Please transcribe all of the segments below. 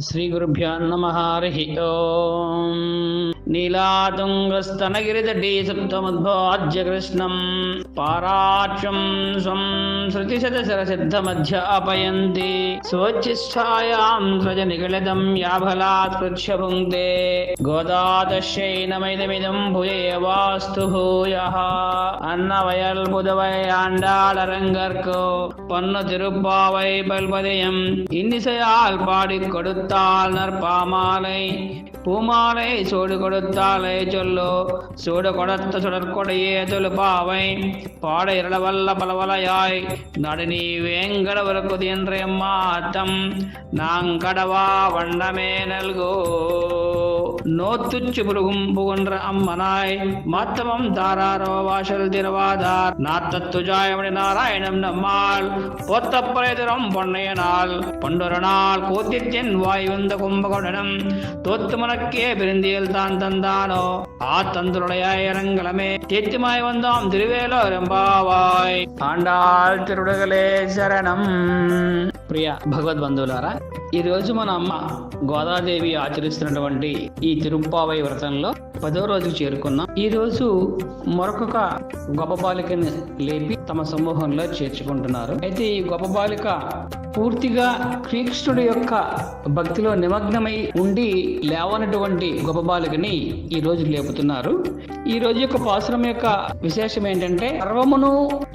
श्रीगुरुभ्यः नमः हरिः ओम्। नीलातुङ्गस्तनगिरितटीसप्तमुद्भोज्य कृष्णं पाराक्षं स्वं श्रुतिशतशरसिद्धमध्य अपयन्ति स्वच्छिष्ठायां स्वज निगलितं याभलात् कृच्छ भुङ्क्ते गोदादश्यै नमैदमिदं भुये वास्तु भूयः अन्नवयल् புதுவை ஆண்டாள் அரங்கற்கோ பொன்னு திருப்பாவை பல்பதயம் இன்னிசையால் பாடி கொடுத்தாள் நற்பாமாலை பூமாலை சோடு கொடு கொடுத்தாலே சொல்லு. சூடு கொடுத்த சுடற்கொடையே தொழுப்பாவை பாட இரளவல்ல பலவலையாய். நடுநீ வேங்கடவருக்கு என்ற மாத்தம் நாங்கடவா வண்ணமே நல்கோ. நோத்துச்சு புருகும் புகுன்ற அம்மனாய். மாத்தமம் தாராரோ வாசல் திருவாதார் நாத்தத்துஜாயமணி நாராயணம் நம்மாள் போத்தப்பரைதரம் பொன்னையனால். பண்டொரு நாள் கூத்தித்தின் வாய் வந்த கும்பகோடனம் தோத்து மனக்கே பிரிந்தியில் தான் தந்தானோ ஆ தந்துடைய இறங்கலமே தேத்திமாய் வந்தோம் திருவேலோ ரெம்பாவாய் ఆండాళ్ తిరుడగలే శరణం ప్రియ భగవద్ బంధువులారా ఈ రోజు మన అమ్మ గోదాదేవి ఆచరిస్తున్నటువంటి ఈ తిరుప్పావై వ్రతంలో పదో రోజుకు చేరుకున్నాం ఈ రోజు మరొక గొప్ప బాలికని లేపి తమ సమూహంలో చేర్చుకుంటున్నారు. అయితే ఈ గొప్ప బాలిక పూర్తిగా శ్రీకృష్ణుడి యొక్క భక్తిలో నిమగ్నమై ఉండి లేవనటువంటి గొప్ప బాలికని ఈ రోజు లేపుతున్నారు. ఈ రోజు యొక్క పాసురం యొక్క విశేషం ఏంటంటే సర్వమును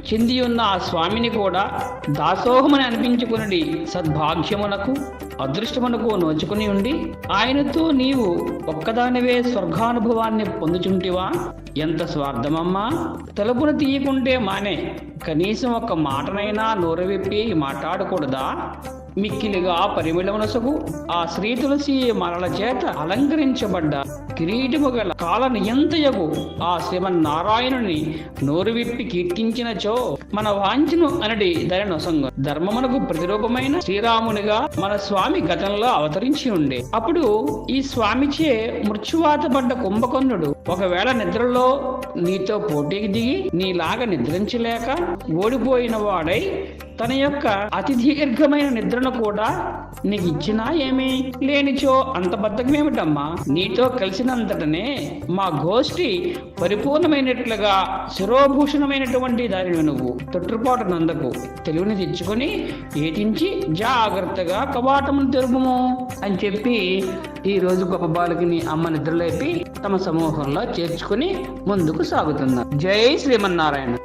చెంది ఉన్న ఆ స్వామిని కూడా దాసోహమని అనిపించుకుని సద్భాగ్యమునకు అదృష్టమునకు నోచుకుని ఉండి ఆయనతో నీవు ఒక్కదానివే స్వర్గానుభవాన్ని పొందుచుంటివా? ఎంత స్వార్థమమ్మా? తలుపును తీయకుంటే మానే. కనీసం ఒక మాటనైనా నోరు విప్పి మాట్లాడకూడదా? మిక్కిలిగా పరిమిళమునసగు ఆ శ్రీ తులసి మరల చేత అలంకరించబడ్డ కిరీటము గల కాల నియంతయగు ఆ శ్రీమన్నారాయణుని నోరు విప్పి కీర్తించినచో మన వాంఛను అనడి దాని నొసంగు ధర్మమునకు ప్రతిరూపమైన శ్రీరామునిగా మన స్వామి గతంలో అవతరించి ఉండే. అప్పుడు ఈ స్వామిచే మృత్యువాత పడ్డ ఒకవేళ నిద్రలో నీతో పోటీకి దిగి నీలాగా నిద్రించలేక ఓడిపోయిన వాడై తన యొక్క అతి దీర్ఘమైన నిద్రను కూడా నీకు ఇచ్చినా ఏమి? లేనిచో అంత బద్ధకమేమిటమ్మా? నీతో కలిసినంతటనే మా గోష్ఠి పరిపూర్ణమైనట్లుగా శిరోభూషణమైనటువంటి దానిని నువ్వు. తొట్టుపాటు నందకు తెలివిని తెచ్చుకొని ఏటించి జాగ్రత్తగా కవాటమును తెరుపుము అని చెప్పి ఈ రోజు గొప్ప బాలకిని అమ్మ నిద్రలేపి తమ సమూహంలో చేర్చుకుని ముందుకు సాగుతున్నారు. జై శ్రీమన్నారాయణ.